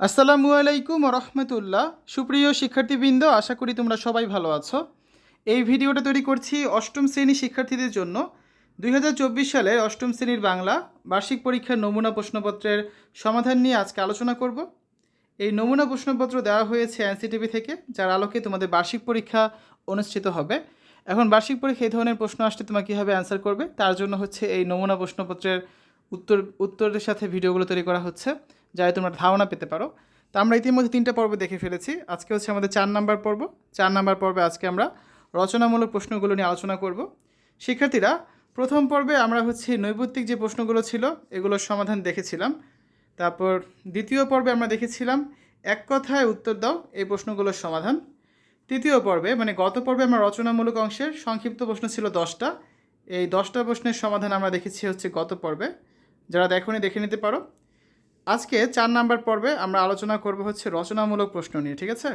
আসসালামু আলাইকুম রহমতুল্লাহ। সুপ্রিয় শিক্ষার্থীবৃন্দ, আশা করি তোমরা সবাই ভালো আছো। এই ভিডিওটা তৈরি করছি অষ্টম শ্রেণি শিক্ষার্থীদের জন্য। দুই হাজার চব্বিশ সালের অষ্টম শ্রেণির বাংলা বার্ষিক পরীক্ষার নমুনা প্রশ্নপত্রের সমাধান নিয়ে আজকে আলোচনা করব। এই নমুনা প্রশ্নপত্র দেওয়া হয়েছে এনসিটিভি থেকে, যার আলোকে তোমাদের বার্ষিক পরীক্ষা অনুষ্ঠিত হবে। এখন বার্ষিক পরীক্ষা এই ধরনের প্রশ্ন আসতে তোমরা কীভাবে অ্যান্সার করবে, তার জন্য হচ্ছে এই নমুনা প্রশ্নপত্রের উত্তর উত্তরের সাথে ভিডিওগুলো তৈরি করা হচ্ছে। যাতে তোমরা ধারণা পেতে পারো। তো আমরা ইতিমধ্যে তিনটা পর্ব দেখে ফেলেছি। আজকে হচ্ছে আমাদের চার নাম্বার পর্ব। চার নাম্বার পর্বে আজকে আমরা রচনামূলক প্রশ্নগুলো নিয়ে আলোচনা করব। শিক্ষার্থীরা, প্রথম পর্বে আমরা হচ্ছে নৈবত্তিক যে প্রশ্নগুলো ছিল, এগুলোর সমাধান দেখেছিলাম। তারপর দ্বিতীয় পর্বে আমরা দেখেছিলাম, এক কথায় উত্তর দাও, এই প্রশ্নগুলোর সমাধান। তৃতীয় পর্বে মানে গত পর্বে আমরা রচনামূলক অংশের সংক্ষিপ্ত প্রশ্ন ছিল দশটা। এই দশটা প্রশ্নের সমাধান আমরা দেখেছি হচ্ছে গত পর্বে। যারা দেখোনি, দেখে নিতে পারো। আজকে চার নাম্বার পর্বে আমরা আলোচনা করব হচ্ছে রচনামূলক প্রশ্ন নিয়ে, ঠিক আছে?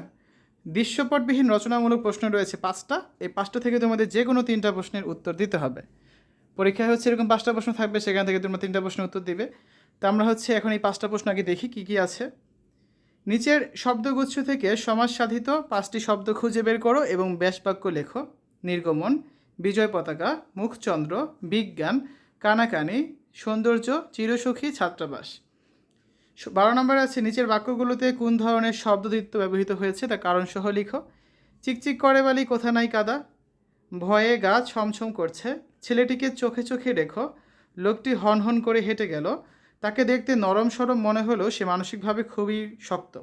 দৃশ্যপটবিহীন রচনামূলক প্রশ্ন রয়েছে পাঁচটা। এই পাঁচটা থেকে তোমাদের যে কোনো তিনটা প্রশ্নের উত্তর দিতে হবে। পরীক্ষায় হচ্ছে এরকম পাঁচটা প্রশ্ন থাকবে, সেখান থেকে তোমরা তিনটা প্রশ্নের উত্তর দিবে। তো আমরা হচ্ছে এখন এই পাঁচটা প্রশ্ন আগে দেখি কী কী আছে। নিচের শব্দগুচ্ছ থেকে সমাজ সাধিত পাঁচটি শব্দ খুঁজে বের করো এবং ব্যাস বাক্য লেখো। নির্গমন, বিজয় পতাকা, মুখচন্দ্র, বিজ্ঞান, কানাকানি, সৌন্দর্য, চিরসুখী, ছাত্রাবাস। বারো নম্বরে আছে, নিচের বাক্যগুলোতে কোন ধরনের শব্দদিত্য ব্যবহৃত হয়েছে? তা কারণসহ লিখো। চিকচিক করে বালি, কোথা নাই কাদা। ভয়ে গা ছমছম করছে। ছেলেটিকে চোখে চোখে রেখো। লোকটি হন হন করে হেঁটে গেল। তাকে দেখতে নরম সরম মনে হলো, সে মানসিকভাবে খুবই শক্ত।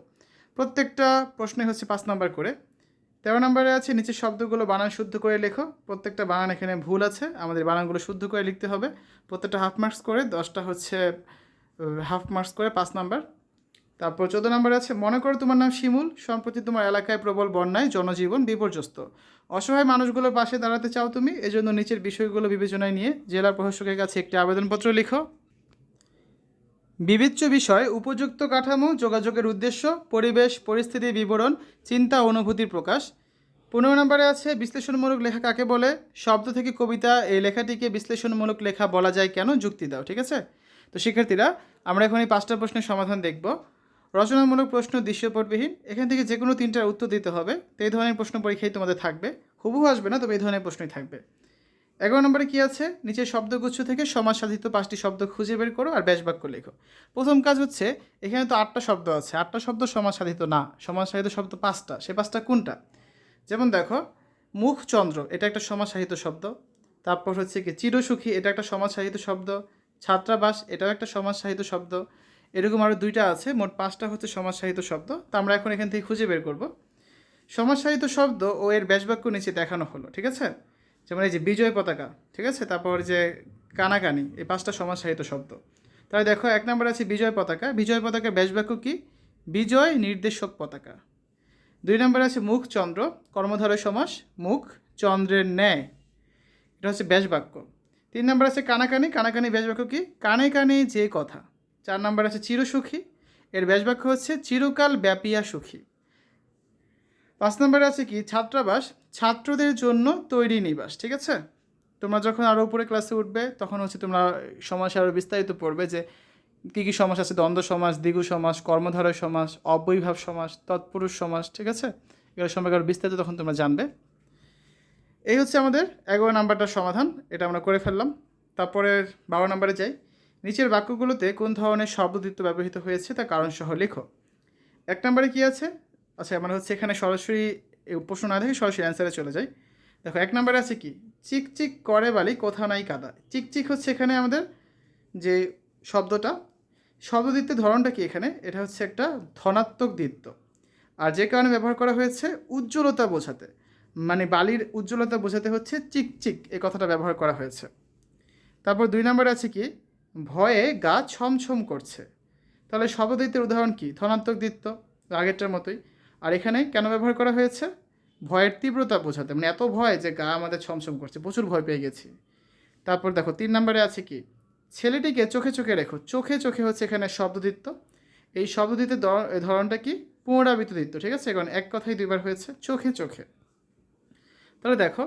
প্রত্যেকটা প্রশ্নে হচ্ছে পাঁচ নম্বর করে। তেরো নম্বরে আছে, নিচের শব্দগুলো বানান শুদ্ধ করে লেখো। প্রত্যেকটা বানান এখানে ভুল আছে। আমাদের বানানগুলো শুদ্ধ করে লিখতে হবে। প্রত্যেকটা হাফ মার্কস করে, দশটা হচ্ছে হাফ মার্কস করে, পাঁচ নাম্বার তারপর চোদ্দ নম্বরে আছে, মনে করো তোমার নাম শিমুল, সম্প্রতি তোমার এলাকায় প্রবল বন্যায় জনজীবন বিপর্যস্ত। অসহায় মানুষগুলোর পাশে দাঁড়াতে চাও তুমি? এজন্য নিচের বিষয়গুলো বিবেচনায় নিয়ে জেলা প্রশাসকের কাছে একটি আবেদনপত্র লিখো। বিবেচ্য বিষয়, উপযুক্ত কাঠামো, যোগাযোগের উদ্দেশ্য, পরিবেশ পরিস্থিতির বিবরণ, চিন্তা অনুভূতির প্রকাশ। পনেরো নম্বরে আছে, বিশ্লেষণমূলক লেখা কাকে বলে? শব্দ থেকে কবিতা, এই লেখাটিকে বিশ্লেষণমূলক লেখা বলা যায় কেন? যুক্তি দাও, ঠিক আছে? তো শিক্ষার্থীরা, আমরা এখন এই পাঁচটা প্রশ্নের সমাধান দেখব। রচনামূলক প্রশ্ন, দৃশ্যপটবিহীন, এখান থেকে যে কোনো তিনটার উত্তর দিতে হবে। তো এই ধরনের প্রশ্ন পরীক্ষায় তোমাদের থাকবে। হুবহু আসবে না, তবে এই ধরনের প্রশ্নই থাকবে। এগারো নম্বরে কী আছে? নিচের শব্দগুচ্ছ থেকে সমাজ সাধিত পাঁচটি শব্দ খুঁজে বের করো আর ব্যাস বাক্য লেখো। প্রথম কাজ হচ্ছে, এখানে তো আটটা শব্দ আছে। আটটা শব্দ সমাজ সাধিত না সমাজ সাহিত্য শব্দ পাঁচটা। সে পাঁচটা কোনটা? যেমন দেখো মুখচন্দ্র এটা একটা সমাজ সাহিত্য শব্দ। তারপর হচ্ছে কি, চিরসুখী, এটা একটা সমাজ সাহিত্য শব্দ। ছাত্রাবাস, এটাও একটা সমাজ সাহিত্য শব্দ। এরকম আরও দুইটা আছে, মোট পাঁচটা হচ্ছে সমাজ সাহিত্য শব্দ। তা আমরা এখন এখান থেকে খুঁজে বের করব। সমাজ সাহিত্য শব্দ ও এর ব্যাসবাক্য নিচে দেখানো হলো, ঠিক আছে? যেমন এই যে বিজয় পতাকা, ঠিক আছে? তারপর যে কানাকানি, এই পাঁচটা সমাজ সাহিত্য শব্দ। তাহলে দেখো, এক নম্বর আছে বিজয় পতাকা। বিজয় পতাকার ব্যাসবাক্য কি? বিজয় নির্দেশক পতাকা। দুই নম্বর আছে মুখ চন্দ্র, কর্মধারয় সমাস, মুখ চন্দ্রের ন্যায়। এটা হচ্ছে ব্যাসবাক্য তিন নম্বর আছে কানাকানি কানাকানি ব্যাসবাক্য কি? কানে কানে যে কথা। চার নম্বর আছে চিরসুখী, এর ব্যাসবাক্য হচ্ছে চিরকাল ব্যাপিয়া সুখী। পাঁচ নম্বরে আছে কি? ছাত্রাবাস, ছাত্রদের জন্য তৈরি নিবাস, ঠিক আছে? তোমরা যখন আরও উপরে ক্লাসে উঠবে, তখন হচ্ছে তোমরা সমাজ আরও বিস্তারিত পড়বে যে কী কী সমাস আছে? দ্বন্দ্ব সমাস, দ্বিগু সমাস, কর্মধারয় সমাস, অবৈভাব সমাস, তৎপুরুষ সমাস, ঠিক আছে? এগুলো সম্পর্কে আরও বিস্তারিত তখন তোমরা জানবে। এই হচ্ছে আমাদের এগারো নাম্বারটার সমাধান, এটা আমরা করে ফেললাম। তারপরে বারো নাম্বারে যাই। নিচের বাক্যগুলোতে কোন ধরনের শব্দদিত্য ব্যবহৃত হয়েছে তা কারণসহ লেখো। এক নম্বরে কী আছে? আচ্ছা মানে হচ্ছে এখানে সরাসরি প্রশ্ন না দেখে সরাসরি অ্যান্সারে চলে যাই। দেখো, এক নম্বরে আছে কি? চিক চিক করে বালি কোথা নাই কাদা। চিক চিক হচ্ছে এখানে আমাদের যে শব্দটা। শব্দদিত্যের ধরনটা কি এখানে? এটা হচ্ছে একটা ধনাত্মক দিত্য আর যে কারণে ব্যবহার করা হয়েছে উজ্জ্বলতা বোঝাতে। মানে বালির উজ্জ্বলতা বোঝাতে হচ্ছে চিক চিক, এই কথাটা ব্যবহার করা হয়েছে। তারপর দুই নম্বরে আছে কি? ভয়ে গা ছমছম করছে। তাহলে শব্দদিত্যের উদাহরণ কি? ধনাত্মক দ্বিত্ব আগেরটার মতোই। আর এখানে কেন ব্যবহার করা হয়েছে? ভয়ের তীব্রতা বোঝাতে মানে এত ভয় যে গা আমাদের ছমছম করছে, প্রচুর ভয় পেয়ে গেছি। তারপর দেখো, তিন নম্বরে আছে কি? ছেলেটিকে চোখে চোখে রেখো, চোখে চোখে হচ্ছে এখানে শব্দদিত্য এই এই ধরনটা কি? পুনরাবৃত্ত দিত্য ঠিক আছে? কারণ এক কথাই দুইবার হয়েছে, চোখে চোখে। তাহলে দেখো,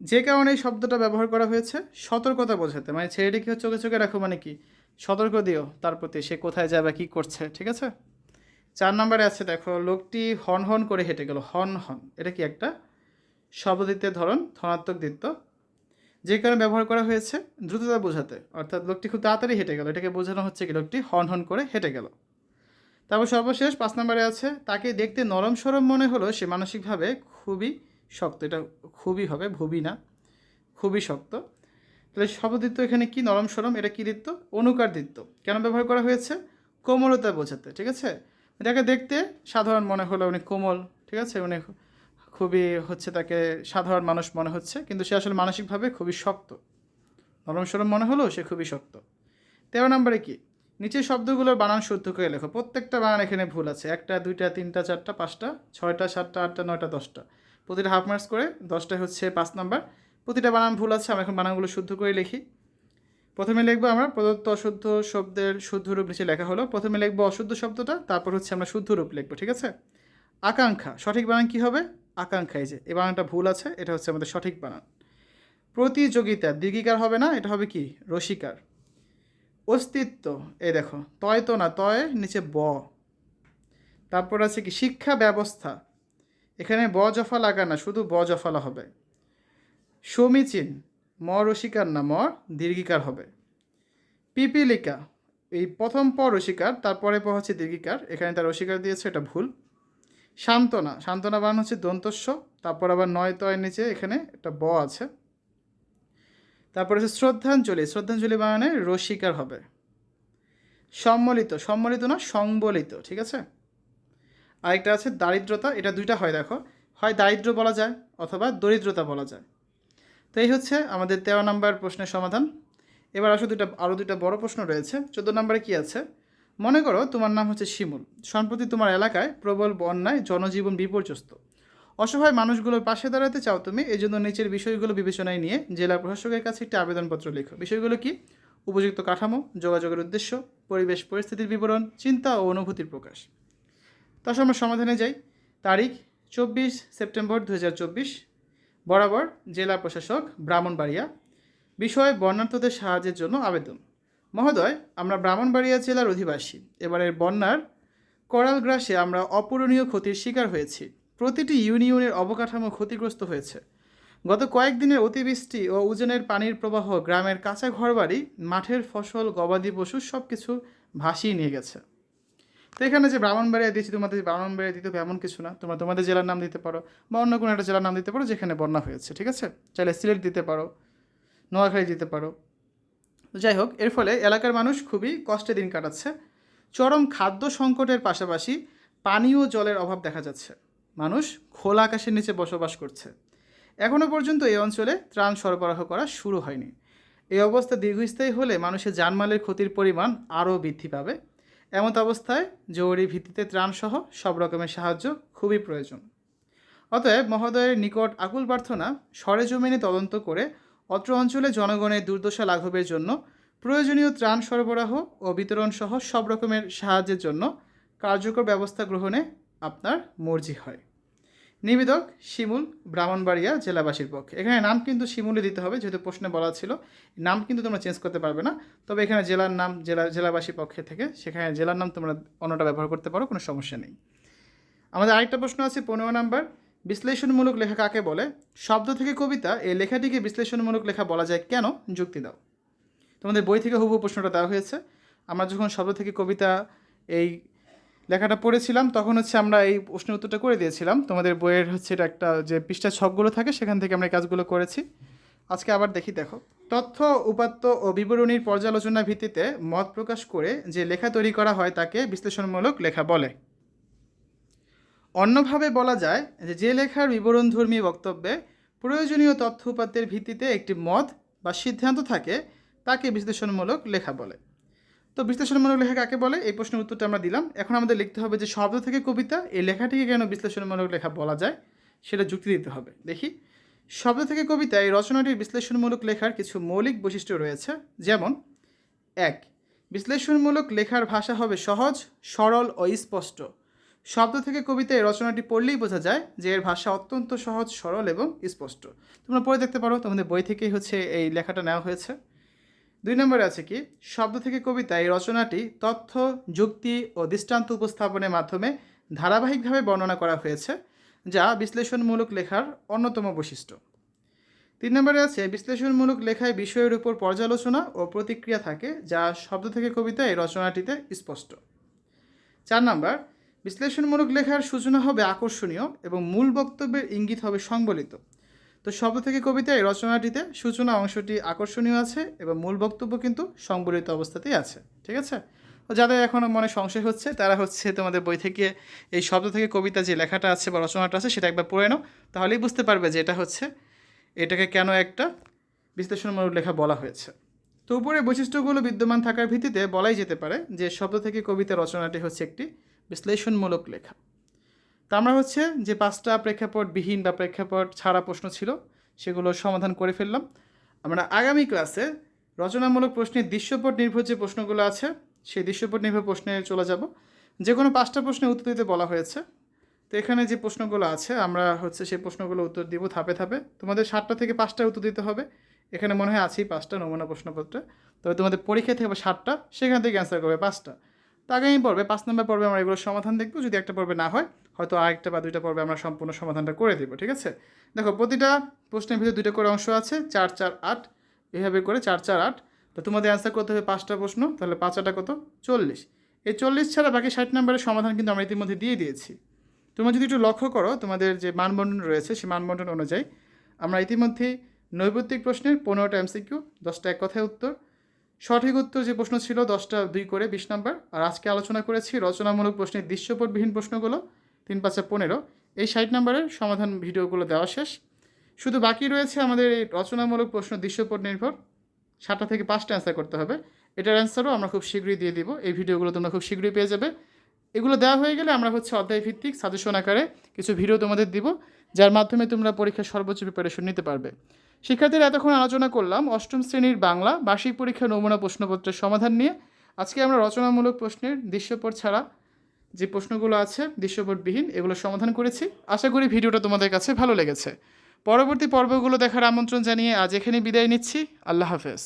যে কারণে এই শব্দটা ব্যবহার করা হয়েছে, সতর্কতা বোঝাতে। মানে ছেলেটিকে চোখে চোখে রাখো মানে কি? সতর্ক দিও তার প্রতি, সে কোথায় যাবে, কী করছে, ঠিক আছে? চার নম্বরে আছে দেখো, লোকটি হন হন করে হেঁটে গেল। হন হন, এটা কি একটা? শব্দদিত্যের ধরন, ধনাত্মক দিত্য যে কারণে ব্যবহার করা হয়েছে, দ্রুততা বোঝাতে। অর্থাৎ লোকটি খুব তাড়াতাড়ি হেঁটে গেল। এটাকে বোঝানো হচ্ছে কি, লোকটি হন হন করে হেঁটে গেল। তারপর সর্বশেষ পাঁচ নম্বরে আছে, তাকে দেখতে নরম সরম মনে হলো সে মানসিকভাবে খুবই শক্ত, এটা খুবই হবে, ভুবি না, খুবই শক্ত। তাহলে শব্দদিত্য এখানে কি নরম সরম, এটা কী দিত্য অনুকার দিত্য কেন ব্যবহার করা হয়েছে? কোমলতা বোঝাতে, ঠিক আছে? এটাকে দেখতে সাধারণ মনে হলো উনি কোমল, ঠিক আছে? উনি খুবই হচ্ছে তাকে সাধারণ মানুষ মনে হচ্ছে, কিন্তু সে আসলে মানসিকভাবে খুবই শক্ত। নরম সরম মনে হলো সে খুবই শক্ত। তেরো নম্বরে কি? নিচের শব্দগুলোর বানান শুদ্ধ করে লেখো। প্রত্যেকটা বানান এখানে ভুল আছে। একটা, দুইটা, তিনটা, চারটা, পাঁচটা, ছয়টা, সাতটা, আটটা, নয়টা, দশটা। প্রতিটা হাফ মার্কস করে দশটা হচ্ছে পাঁচ নাম্বার প্রতিটা বানান ভুল আছে, আমরা এখন বানানগুলো শুদ্ধ করে লিখি। প্রথমে লিখব আমরা প্রদত্ত অশুদ্ধ শব্দের শুদ্ধ রূপ নিচে লেখা হলো। প্রথমে লিখব অশুদ্ধ শব্দটা, তারপর হচ্ছে আমরা শুদ্ধ রূপ লিখব, ঠিক আছে? আকাঙ্ক্ষা, সঠিক বানান কি হবে? আকাঙ্ক্ষা, এই যে এই বানানটা ভুল আছে, এটা হচ্ছে আমাদের সঠিক বানান। প্রতিযোগিতা দীর্ঘিকার হবে না, এটা হবে কি? রসিকার। অস্তিত্ব, এই দেখো, তয় তো না, তয়, নিচে ব। তারপর আছে কি? শিক্ষা ব্যবস্থা এখানে ব জফা লাগা না, শুধু ব জফালা হবে। সমীচীন, ম রসিকার না, ম দীর্ঘিকার হবে। পিপিলিকা, এই প্রথম প রসিকার, তারপরে প হচ্ছে দীর্ঘিকার, এখানে তার রসিকার দিয়েছে, এটা ভুল। সান্ত্বনা সান্ত্বনা বান হচ্ছে দন্তস্ব, তারপর আবার নয় তয়ের নিচে এখানে একটা ব আছে। তারপর হচ্ছে শ্রদ্ধাঞ্জলি শ্রদ্ধাঞ্জলি বানানে রসিকার হবে। সম্মিলিত সম্মলিত না, সংবলিত, ঠিক আছে? আরেকটা আছে দারিদ্রতা, এটা দুইটা হয় দেখো। হয় দারিদ্র বলা যায় অথবা দরিদ্রতা বলা যায়। তো এই হচ্ছে আমাদের তেরো নম্বর প্রশ্নের সমাধান। এবার আসলে দুইটা আরও দুইটা বড় প্রশ্ন রয়েছে। চোদ্দ নম্বরে কী আছে? মনে করো তোমার নাম হচ্ছে শিমুল। সম্প্রতি তোমার এলাকায় প্রবল বন্যায় জনজীবন বিপর্যস্ত। অসহায় মানুষগুলোর পাশে দাঁড়াতে চাও তুমি এই জন্য নিচের বিষয়গুলো বিবেচনায় নিয়ে জেলা প্রশাসকের কাছে একটি আবেদনপত্র লেখো। বিষয়গুলো কি? উপযুক্ত কাঠামো, যোগাযোগের উদ্দেশ্য, পরিবেশ, পরিস্থিতির বিবরণ, চিন্তা ও অনুভূতির প্রকাশ। তার আমরা সমাধানে যাই। তারিখ, চব্বিশ সেপ্টেম্বর দু হাজার চব্বিশ। বরাবর জেলা প্রশাসক ব্রাহ্মণবাড়িয়া। বিষয় বন্যার্থদের সাহায্যের জন্য আবেদন। মহোদয়, আমরা ব্রাহ্মণবাড়িয়া জেলার অধিবাসী। এবারের বন্যার করাল গ্রাসে আমরা অপূরণীয় ক্ষতির শিকার হয়েছি। প্রতিটি ইউনিয়নের অবকাঠামো ক্ষতিগ্রস্ত হয়েছে। গত কয়েকদিনের অতিবৃষ্টি ও উজনের পানির প্রবাহ গ্রামের কাঁচা ঘরবাড়ি, মাঠের ফসল, গবাদি পশু সব কিছু ভাসিয়ে নিয়ে গেছে। তো এখানে যে ব্রাহ্মণবাড়িয়া দিয়েছি, তোমাদের ব্রাহ্মণবাড়িয়া দিতে হবে এমন কিছু না। তোমরা তোমাদের জেলার নাম দিতে পারো বা অন্য কোনো একটা জেলার নাম দিতে পারো যেখানে বন্যা হয়েছে, ঠিক আছে? চাইলে সিলেট দিতে পারো, নোয়াখালী দিতে পারো। যাই হোক, এর ফলে এলাকার মানুষ খুবই কষ্টে দিন কাটাচ্ছে। চরম খাদ্য সংকটের পাশাপাশি পানীয় জলের অভাব দেখা যাচ্ছে। মানুষ খোলা আকাশের নিচে বসবাস করছে। এখনও পর্যন্ত এই অঞ্চলে ত্রাণ সরবরাহ করা শুরু হয়নি। এই অবস্থা দীর্ঘস্থায়ী হলে মানুষের জানমালের ক্ষতির পরিমাণ আরও বৃদ্ধি পাবে। এমত অবস্থায় জরুরি ভিত্তিতে ত্রাণসহ সব রকমের সাহায্য খুবই প্রয়োজন। অতএব মহোদয়ের নিকট আকুল প্রার্থনা সরেজমিনে তদন্ত করে অত্র অঞ্চলে জনগণের দুর্দশা লাঘবের জন্য, প্রয়োজনীয় ত্রাণ সরবরাহ ও বিতরণ সহ সব রকমের সাহায্যের জন্য কার্যকর ব্যবস্থা গ্রহণে আপনার মর্জি হয়। নিবেদক শিমুল, ব্রাহ্মণবাড়িয়া জেলাবাসীর পক্ষে। এখানে নাম কিন্তু শিমুলে দিতে হবে, যেহেতু প্রশ্নে বলা ছিল। নাম কিন্তু তোমরা চেঞ্জ করতে পারবে না। তবে এখানে জেলার নাম, জেলা, জেলাবাসীর পক্ষে থেকে সেখানে জেলার নাম তোমরা অন্যটা ব্যবহার করতে পারো, কোনো সমস্যা নেই। আমাদের আরেকটা প্রশ্ন আছে পনেরো নাম্বার। বিশ্লেষণমূলক লেখা কাকে বলে? শব্দ থেকে কবিতা, এই লেখাটিকে বিশ্লেষণমূলক লেখা বলা যায় কেন? যুক্তি দাও। তোমাদের বই থেকে হুবহু প্রশ্নটা দেওয়া হয়েছে। আমরা যখন শব্দ থেকে কবিতা, এই লেখাটা পড়েছিলাম, তখন হচ্ছে আমরা এই প্রশ্নের উত্তরটা করে দিয়েছিলাম। তোমাদের বইয়ের হচ্ছে এটা একটা যে পৃষ্ঠা ছকগুলো থাকে, সেখান থেকে আমরা কাজগুলো করেছি। আজকে আবার দেখি, দেখো। তথ্য, উপাত্ত ও বিবরণীর পর্যালোচনার ভিত্তিতে মত প্রকাশ করে যে লেখা তৈরি করা হয় তাকে বিশ্লেষণমূলক লেখা বলে। অন্যভাবে বলা যায় যে যে লেখার বিবরণধর্মী বক্তব্যে প্রয়োজনীয় তথ্য উপাত্তের ভিত্তিতে একটি মত বা সিদ্ধান্ত থাকে, তাকে বিশ্লেষণমূলক লেখা বলে। তো বিশ্লেষণমূলক লেখা কাকে বলে? এই প্রশ্নের উত্তরটা আমরা দিলাম। এখন আমাদের লিখতে হবে যে শব্দ থেকে কবিতা, এই লেখাটিকে কেন বিশ্লেষণমূলক লেখা বলা যায় সেটা যুক্তি দিতে হবে। দেখি। শব্দ থেকে কবিতা, এই রচনাটির বিশ্লেষণমূলক লেখার কিছু মৌলিক বৈশিষ্ট্য রয়েছে। যেমন, এক, বিশ্লেষণমূলক লেখার ভাষা হবে সহজ, সরল ও স্পষ্ট। শব্দ থেকে কবিতা এই রচনাটি পড়লেই বোঝা যায় যে এর ভাষা অত্যন্ত সহজ, সরল এবং স্পষ্ট। তোমরা পড়ে দেখতে পারো, তোমাদের বই থেকেই হচ্ছে এই লেখাটা নেওয়া হয়েছে। দুই নম্বরে আছে কি? শব্দ থেকে কবিতা, এই রচনাটি তথ্য, যুক্তি ও দৃষ্টান্ত উপস্থাপনের মাধ্যমে ধারাবাহিকভাবে বর্ণনা করা হয়েছে, যা বিশ্লেষণমূলক লেখার অন্যতম বৈশিষ্ট্য। তিন নম্বরে আছে, বিশ্লেষণমূলক লেখায় বিষয়ের উপর পর্যালোচনা ও প্রতিক্রিয়া থাকে, যা শব্দ থেকে কবিতা, এই রচনাটিতে স্পষ্ট। চার নম্বর, বিশ্লেষণমূলক লেখার সূচনা হবে আকর্ষণীয় এবং মূল বক্তব্যের ইঙ্গিত হবে সংবলিত। তো শব্দ থেকে কবিতা এই রচনাটিতে সূচনা অংশটি আকর্ষণীয় আছে এবং মূল বক্তব্য কিন্তু সংবলিত অবস্থাতেই আছে, ঠিক আছে? যাদের এখনও মনে সংশয় হচ্ছে, তারা হচ্ছে তোমাদের বই থেকে এই শব্দ থেকে কবিতা যে লেখাটা আছে বা রচনাটা আছে, সেটা একবার পড়ে নাও। তাহলেই বুঝতে পারবে যে এটা হচ্ছে, এটাকে কেন একটা বিশ্লেষণমূলক লেখা বলা হয়েছে। তো উপরে বৈশিষ্ট্যগুলো বিদ্যমান থাকার ভিত্তিতে বলাই যেতে পারে যে শব্দ থেকে কবিতা রচনাটি হচ্ছে একটি বিশ্লেষণমূলক লেখা। তা আমরা হচ্ছে যে পাঁচটা প্রেক্ষাপট বিহীন বা প্রেক্ষাপট ছাড়া প্রশ্ন ছিল, সেগুলো সমাধান করে ফেললাম। আমরা আগামী ক্লাসে রচনামূলক প্রশ্নের দৃশ্যপট নির্ভর যে প্রশ্নগুলো আছে, সেই দৃশ্যপট নির্ভর প্রশ্নে চলে যাব। যে কোনো পাঁচটা প্রশ্নের উত্তর দিতে বলা হয়েছে। তো এখানে যে প্রশ্নগুলো আছে, আমরা হচ্ছে সেই প্রশ্নগুলো উত্তর দিব ধাপে ধাপে। তোমাদের সাতটা থেকে পাঁচটা উত্তর দিতে হবে। এখানে মনে হয় আছেই পাঁচটা নমুনা প্রশ্নপত্রে। তবে তোমাদের পরীক্ষা থেকে সাতটা, সেখান থেকে অ্যান্সার করবে পাঁচটা। তো আগামী পর্বে, পাঁচ নম্বর পর্বে আমরা এগুলোর সমাধান দেখব। যদি একটা পর্বে না হয় হয়তো আরেকটা বা দুইটা পর্বে আমরা সম্পূর্ণ সমাধানটা করে দেবো, ঠিক আছে? দেখো, প্রতিটা প্রশ্নের ভিতরে দুইটা করে অংশ আছে, চার চার, আট। এভাবে করে চার চার, আট। তো তোমাদের অ্যান্সার করতে হবে পাঁচটা প্রশ্ন, তাহলে পাঁচটা কত? চল্লিশ। এই চল্লিশ ছাড়া বাকি ষাট নম্বরের সমাধান কিন্তু আমরা ইতিমধ্যে দিয়ে দিয়েছি। তোমরা যদি একটু লক্ষ্য করো, তোমাদের যে মানবন্টন রয়েছে, সেই মানবন্টন অনুযায়ী আমরা ইতিমধ্যেই নৈবত্তিক প্রশ্নের পনেরোটা এমসিকিউ দশটা এক কথায় উত্তর, সঠিক উত্তর যে প্রশ্ন ছিল দশটা দুই করে বিশ নাম্বার, আর আজকে আলোচনা করেছি রচনামূলক প্রশ্নের দৃশ্যপটবিহীন প্রশ্নগুলো তিন পাঁচে পনেরো। এই ষাট নাম্বারের সমাধান ভিডিওগুলো দেওয়া শেষ। শুধু বাকি রয়েছে আমাদের এই রচনামূলক প্রশ্ন, দৃশ্যপট নির্ভর। সাতটা থেকে পাঁচটা অ্যান্সার করতে হবে। এটার অ্যান্সারও আমরা খুব শীঘ্রই দিয়ে দিব। এই ভিডিওগুলো তোমরা খুব শীঘ্রই পেয়ে যাবে। এগুলো দেওয়া হয়ে গেলে আমরা হচ্ছে অধ্যায় ভিত্তিক সাজেশন আকারে কিছু ভিডিও তোমাদের দিব, যার মাধ্যমে তোমরা পরীক্ষার সর্বোচ্চ প্রিপারেশন নিতে পারবে। শিক্ষার্থীরা এতক্ষণ আলোচনা করলাম অষ্টম শ্রেণির বাংলা বার্ষিক পরীক্ষা নমুনা প্রশ্নপত্রের সমাধান নিয়ে। আজকে আমরা রচনামূলক প্রশ্নের দৃশ্যপট ছাড়া যে প্রশ্নগুলো আছে দৃশ্যপটবিহীন এগুলো সমাধান করেছি। আশা করি ভিডিওটা তোমাদের কাছে ভালো লেগেছে। পরবর্তী পর্বগুলো দেখার আমন্ত্রণ জানিয়ে আজ এখানে বিদায় নিচ্ছি। আল্লাহ হাফেজ।